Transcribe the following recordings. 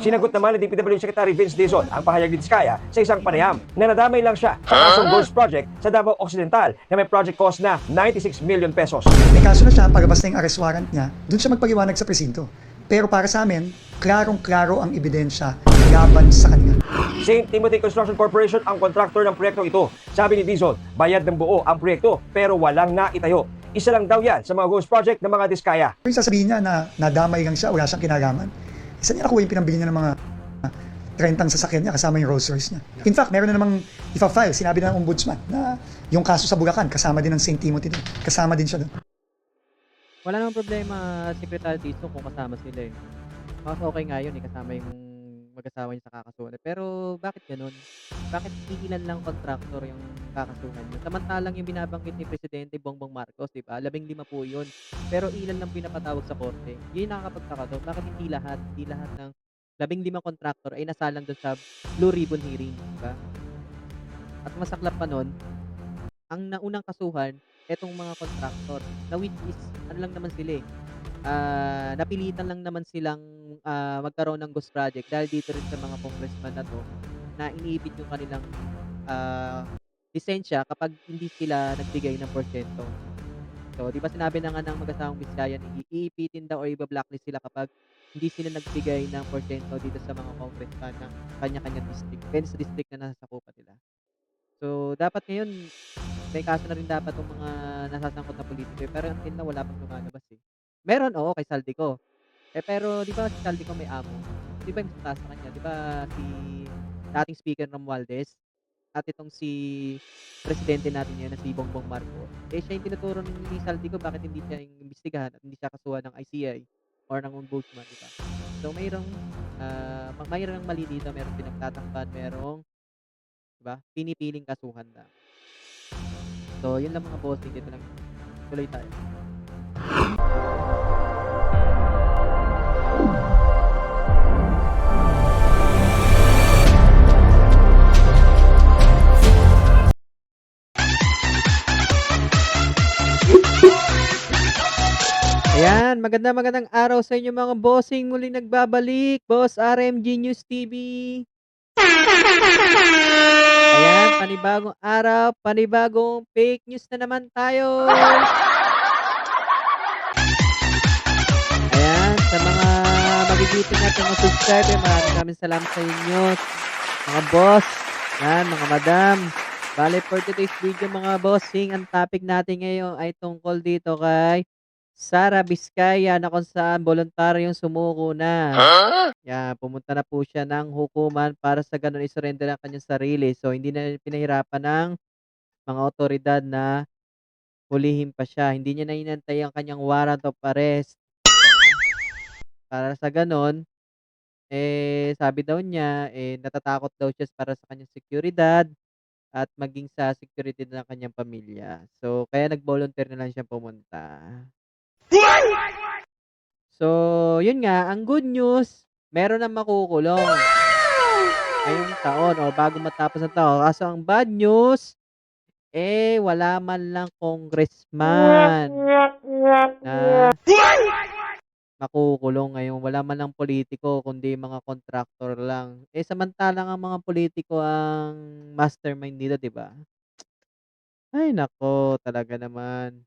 Sinagot naman ni DPW Secretary Vince Dizon ang pahayag ni Diskaya sa isang panayam na nadamay lang siya sa kasong Ghost Project sa Davao Occidental na may project cost na 96 million pesos. May kaso na siya, pagabas na yung arrest warrant niya, doon siya magpaliwanag sa presinto. Pero para sa amin, klarong-klaro ang ebidensya laban sa kanila. St. Timothy Construction Corporation ang kontraktor ng proyektong ito. Sabi ni Dizon, bayad ng buo ang proyekto pero walang naitayo. Isa lang daw yan sa mga Ghost Project ng mga Diskaya. Yung sasabihin niya na nadamay lang siya, wala siyang kinalaman. Isa niya nakuha yung pinambili niya ng mga ah, 30 sasakyan niya kasama yung Rolls Royce niya. In fact, meron na namang ipa-file, sinabi na ng ombudsman na yung kaso sa Bulacan, kasama din ng St. Timothy doon. Kasama din siya doon. Wala namang problema, Secretary Tito, kung kasama sila eh. Mas okay nga yun eh, kasama yung mag-asawa niya sa kakasuhan. Pero bakit ganun? Bakit ilan lang contractor yung kakasuhan niya? Samantalang yung binabanggit ni Presidente Bongbong Marcos, di ba? Labing lima po yun. Pero ilan lang pinapatawag sa korte. Yun yung nakakapagtaka doon. Bakit hindi lahat, hindi lahat ng labing lima contractor ay nasalang doon sa Blue Ribbon hearing, di ba? At masaklap pa nun, ang naunang kasuhan, etong mga contractor, na which is, ano lang naman sila eh, ah, napilitan lang naman silang ah, magkaroon ng ghost project dahil dito rin sa mga congressman na to, na iniipit yung kanilang ah, lisensya kapag hindi sila nagbigay ng porsyento. So, di ba sinabi na nga ng mag-asawang Biskayan, iipitin daw or iba-blacklist sila kapag hindi sila nagbigay ng porsyento dito sa mga congressman ng kanya-kanyang district, depende sa district na nasa sakupan nila. So, dapat ngayon, may kaso na rin dapat ng mga nasasangkot na politiko pero until na wala pang lumalabas. Meron, oo, kay Saldico. Eh, pero di ba si Saldico may amo? Di ba yung sa kanya? Di ba si dating speaker Romualdez at itong si presidente natin ngayon na si Bongbong Marcos, eh siya yung tinuturo ni Saldico bakit hindi siya yung imbestigahan at hindi siya kasuhan ng ICI or ng ombudsman, di ba? So, mayroong, ah, uh, mayroong mali dito, mayroong pinagtatakpan, mayroong, di ba, pinipiling kasuhan na. So, yun lang mga bossing. Dito lang. Tuloy tayo. Ayan, maganda magandang araw sa inyo mga bossing. Muling nagbabalik, Boss RMG News TV. Ayan, panibagong araw, panibagong fake news na naman tayo. Magigiting natin mga subscriber, maraming maraming salamat sa inyo. Mga boss, yan, mga madam. Bale, for today's video mga bossing, ang topic natin ngayon ay tungkol dito kay Sara Vizcaya na kung saan voluntaryong sumuko na. Yan, pumunta na po siya ng hukuman para sa ganun isurrender ang kanyang sarili. So, hindi na pinahirapan ng mga otoridad na hulihin pa siya. Hindi niya na inantay ang kanyang warrant of arrest. Para sa ganun, eh, sabi daw niya, eh, natatakot daw siya para sa kanyang seguridad at maging sa security ng kanyang pamilya. So, kaya nag-volunteer na lang siya pumunta. So, yun nga, ang good news, meron na makukulong ngayong taon o bago matapos ang taon. Kaso ang bad news, eh, wala man lang congressman na makukulong ngayon. Wala man lang politiko, kundi mga contractor lang. Eh, samantalang ang mga politiko ang mastermind dito, di ba? Ay, nako, talaga naman.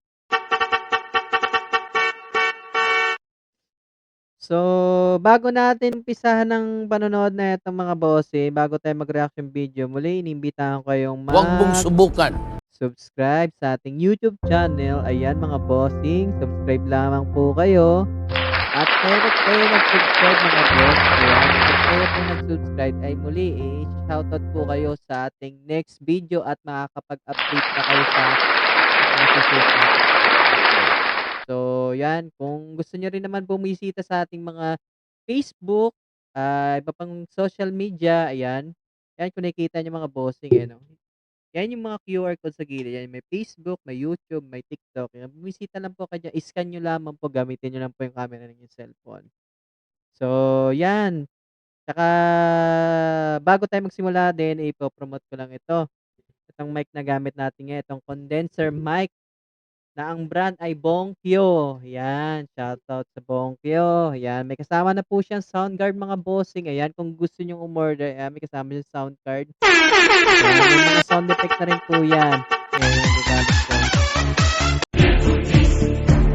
So, bago natin umpisahan ng panonood na itong mga bossy, bago tayo mag-reaction video, muli inimbitahan ko kayong Huwag mong mag subukan. subscribe sa ating YouTube channel. Ayan mga bossing, subscribe lamang po kayo. At kaya ba't kayo nag-subscribe mga boss? Ayan, kung kayo po nag-subscribe ay muli i-shoutout po kayo sa ating next video at makakapag-update na kayo sa mga susunod natin. So, yan. Kung gusto nyo rin naman bumisita sa ating mga Facebook, ah, iba pang social media, ayan. Yan, kung nakikita nyo mga bossing, eh, no? Yan yung mga QR code sa gilid. Yan, may Facebook, may YouTube, may TikTok. Yan, bumisita lang po kayo. I-scan nyo lamang po. Gamitin nyo lang po yung camera ng inyong cellphone. So, yan. Tsaka, bago tayo magsimula din, ipopromote ko lang ito. Itong mic na gamit natin ngayon, itong condenser mic na ang brand ay Bonkyo. Yan, shoutout sa Bonkyo. Yan, may kasama na po siyang sound card mga bossing. Ayan, kung gusto nyong umorder, ayan, may kasama siyang sound card. Ayan, may sound effect na rin po yan. Ayan, diba?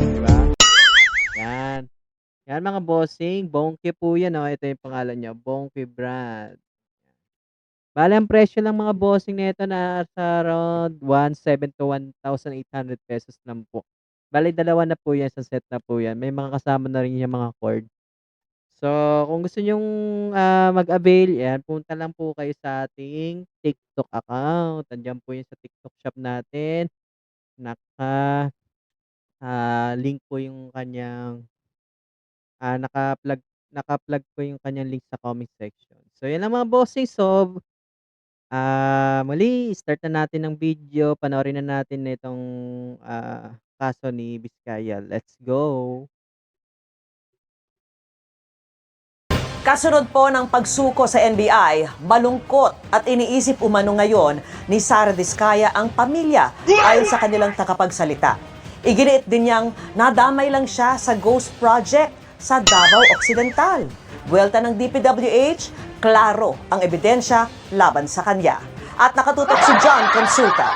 Diba? Yan. Yan mga bossing, Bonkyo po yan. Oh. Ito yung pangalan niya, Bonkyo brand. Bale, ang presyo ng mga bossing nito na sa around 1,700 to 1,800 pesos lang po. Bale, dalawa na po yan sa set na po yan. May mga kasama na rin yung mga cord. So, kung gusto nyong ah, mag-avail, yan, punta lang po kayo sa ating TikTok account. Andiyan po yun sa TikTok shop natin. Naka ah, link po yung kanyang ah, naka-plug naka-plug po yung kanyang link sa comment section. So, yan lang mga bossing. So, ah muli, start na natin ang video. Panoorin na natin itong ah, kaso ni Vizcaya. Let's go! Kasunod po ng pagsuko sa NBI, malungkot at iniisip umano ngayon ni Sara Diskaya ang pamilya ayon sa kanilang takapagsalita. Iginiit din niyang nadamay lang siya sa Ghost Project sa Davao Occidental. Buwelta ng DPWH, klaro ang ebidensya laban sa kanya. At nakatutok si John Consulta.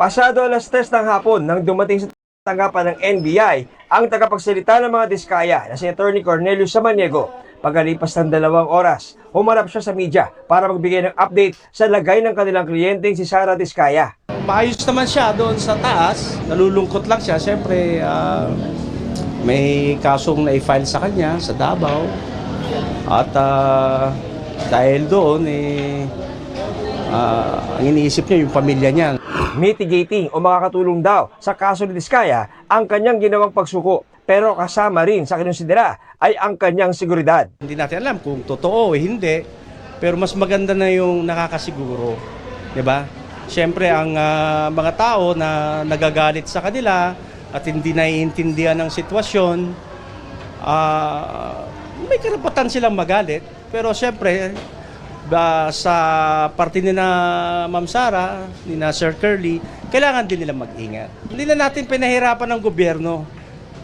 Pasado alas 3 ng hapon nang dumating sa tanggapan ng NBI ang tagapagsalita ng mga diskaya na si Attorney Cornelius Samaniego. Pagkalipas ng dalawang oras, humarap siya sa media para magbigay ng update sa lagay ng kanilang kliyenteng si Sara Diskaya. Maayos naman siya doon sa taas. Nalulungkot lang siya. Siyempre, ah, may kasong na-file sa kanya sa Davao. At ah, dahil doon, eh, ah, ang iniisip niya yung pamilya niya. Mitigating o makakatulong daw sa kaso ni Diskaya ang kanyang ginawang pagsuko pero kasama rin sa kinonsidera ay ang kanyang seguridad. Hindi natin alam kung totoo o hindi. Pero mas maganda na yung nakakasiguro. 'Di ba? Siyempre, ang ah, mga tao na nagagalit sa kanila at hindi naiintindihan ng sitwasyon, ah, may karapatan silang magalit. Pero siyempre, ba, sa parte ni na Ma'am Sara, ni na Sir Curly, kailangan din nila mag-ingat. Hindi na natin pinahirapan ng gobyerno.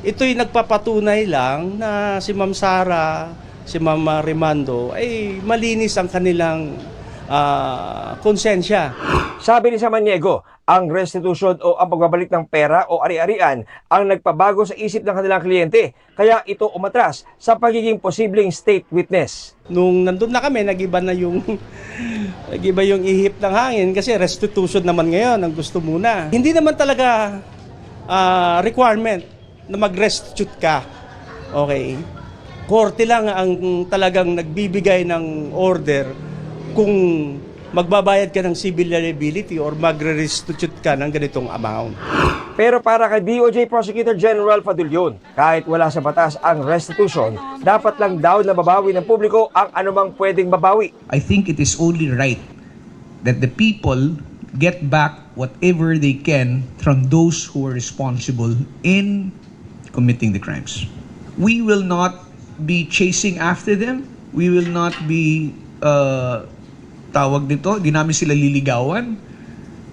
Ito'y nagpapatunay lang na si Ma'am Sara, si Ma'am Rimando ay malinis ang kanilang ah, konsensya. Sabi ni Samaniego, ang restitution o ang pagbabalik ng pera o ari-arian ang nagpabago sa isip ng kanilang kliyente. Kaya ito umatras sa pagiging posibleng state witness. Nung nandun na kami, nagiba na yung nagiba yung ihip ng hangin kasi restitution naman ngayon ang gusto muna. Hindi naman talaga ah, requirement na mag-restitute ka. Okay? Korte lang ang talagang nagbibigay ng order kung magbabayad ka ng civil liability or magre-restitute ka ng ganitong amount. Pero para kay DOJ Prosecutor General Fadulyon, kahit wala sa batas ang restitution, dapat lang daw na babawi ng publiko ang anumang pwedeng babawi. I think it is only right that the people get back whatever they can from those who are responsible in committing the crimes. We will not be chasing after them. We will not be uh, tawag nito, di namin sila liligawan.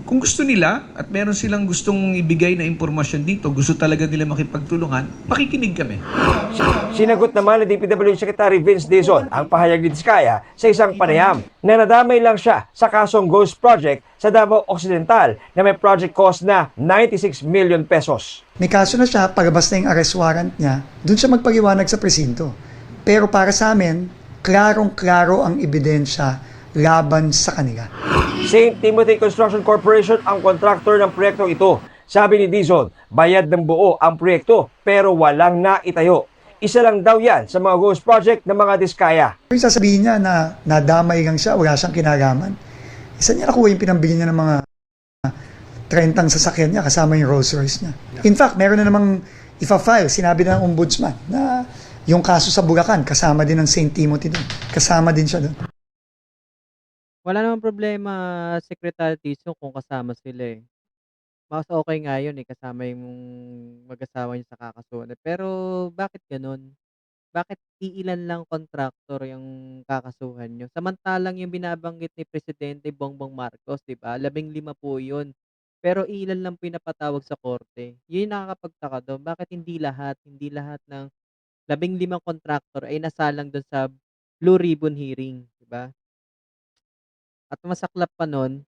Kung gusto nila at meron silang gustong ibigay na impormasyon dito, gusto talaga nila makipagtulungan, makikinig kami. Sinagot naman ni DPWH Secretary Vince Dizon ang pahayag ni Diskaya sa isang panayam na nadamay lang siya sa kasong Ghost Project sa Davao Occidental na may project cost na 96 million pesos. May kaso na siya, pagabas na yung arrest warrant niya, dun siya magpaliwanag sa presinto. Pero para sa amin, klarong-klaro ang ebidensya laban sa kanila. St. Timothy Construction Corporation ang kontraktor ng proyektong ito. Sabi ni Dizon, bayad ng buo ang proyekto pero walang naitayo. Isa lang daw yan sa mga ghost project ng mga diskaya. Yung sasabihin niya na nadamay lang siya, wala siyang kinalaman. Isa niya nakuha yung pinambili niya ng mga 30 sasakyan niya kasama yung Rolls Royce niya. In fact, meron na namang ifa-file, sinabi na ng ombudsman na yung kaso sa Bulacan, kasama din ng St. Timothy doon. Kasama din siya doon. Wala namang problema, Secretary Tiso, kung kasama sila eh. Mas okay nga yun eh, kasama yung mag-asawa niya sa kakasuhan. Pero bakit ganun? Bakit iilan lang kontraktor yung kakasuhan nyo? Samantalang yung binabanggit ni Presidente Bongbong Marcos, di ba? Labing lima po yun. Pero ilan lang po sa korte. Yun nakakapagtaka do'n. Bakit hindi lahat, hindi lahat ng 15 kontraktor ay nasalang do'n sa Blue Ribbon hearing, 'di ba? At masaklap pa nun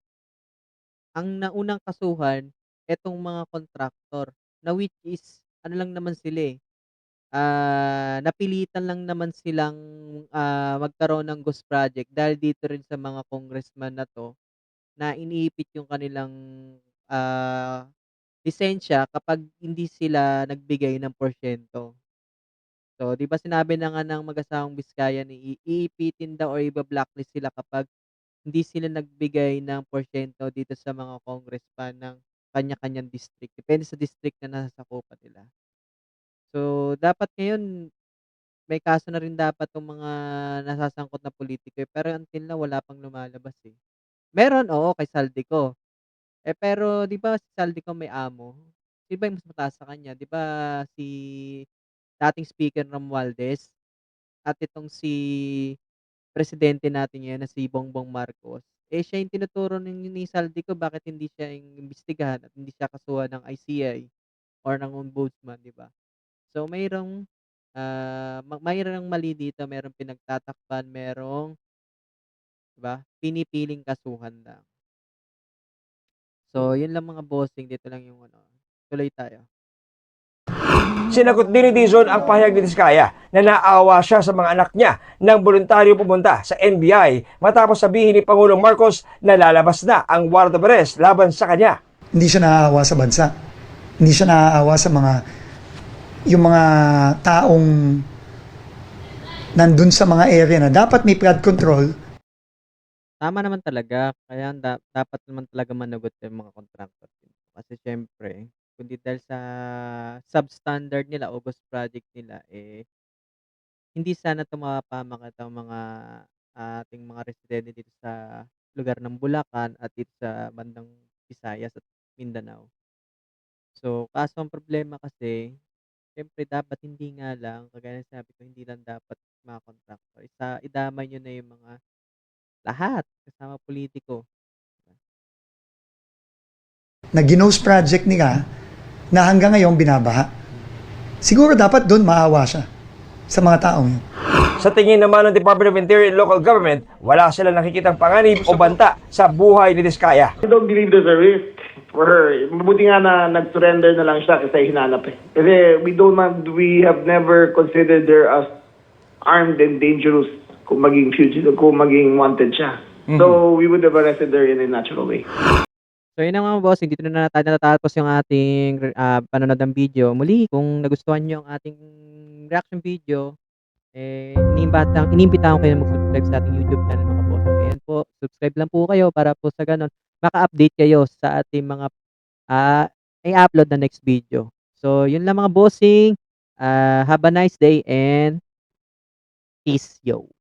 ang naunang kasuhan, etong mga kontraktor na which is ano lang naman sila, eh, ah, napilitan lang naman silang, ah, magkaroon ng ghost project dahil dito rin sa mga congressman na 'to, na iniipit yung kanilang, ah, lisensya kapag hindi sila nagbigay ng porsiyento. So, 'di ba sinabi na nga ng mag-asawang Vizcaya na i iipitin daw or iba-blacklist sila kapag hindi sila nagbigay ng porsiyento dito sa mga congressman ng kanya-kanyang district, depende sa district na nasasakupan nila. So, dapat ngayon may kaso na rin dapat 'tong mga nasasangkot na pulitiko, eh, pero until now wala pang lumalabas, eh. Meron, oo, kay Saldico. Eh, pero 'di ba si Saldico may amo? Sino ba yung mas mataas sa kanya? 'Di ba si dating Speaker Romualdez at itong si presidente natin ngayon na si Bongbong Marcos, eh, siya yung tinuturo ni ni Saldico bakit hindi siya imbestigahan at hindi siya kasuhan ng ICI or ng ombudsman, 'di ba? So, mayroong, ma mayroong mali dito, merong pinagtatakpan, merong 'di ba, pinipiling kasuhan lang. So, yun lang mga bossing, dito lang yung ano, tuloy tayo. Sinagot din ni Dizon ang pahayag ni Diskaya na naawa siya sa mga anak niya nang voluntaryo pumunta sa NBI matapos sabihin ni Pangulong Marcos na lalabas na ang warrant of arrest laban sa kanya. Hindi siya naaawa sa bansa. Hindi siya naaawa sa mga yung mga taong nandun sa mga area na dapat may flood control, Tama naman talaga, kaya da dapat naman talaga managot yung mga contractor. Kasi siyempre, kundi dahil sa substandard nila o ghost project nila, eh, hindi sana 'to mapapamangat ang mga ating mga residente dito sa lugar ng Bulacan at dito sa bandang Visayas at Mindanao. So, kaso ang problema kasi, siyempre dapat hindi nga lang, kagaya ng sabi ko, hindi lang dapat mga contractor, isa idamay niyo na yung mga lahat, kasama pulitiko. Na ginose project nila na hanggang ngayon binabaha. Siguro dapat doon maawa siya sa mga taong yun. Sa tingin naman ng Department of Interior and Local Government, wala sila nakikitang panganib o banta sa buhay ni Diskaya. I don't believe there's a risk for her. Mabuti nga na nag-surrender na lang siya kasi hinanap eh. Kasi we don't we have never considered her as armed and dangerous kung maging fugitive, kung maging wanted siya. So we would have arrested her in a natural way. So yun na mga bossing, dito na natin natatapos yung ating ah, panonood ng video. Muli, kung nagustuhan nyo ang ating reaction video, eh, inimbata, inimbitahan ko kayo na mag-subscribe sa ating YouTube channel mga bossing. Ayan po, subscribe lang po kayo para po sa ganun, maka-update kayo sa ating mga ah, i-upload na next video. So yun lang mga bossing, Ah, have a nice day and peace yo.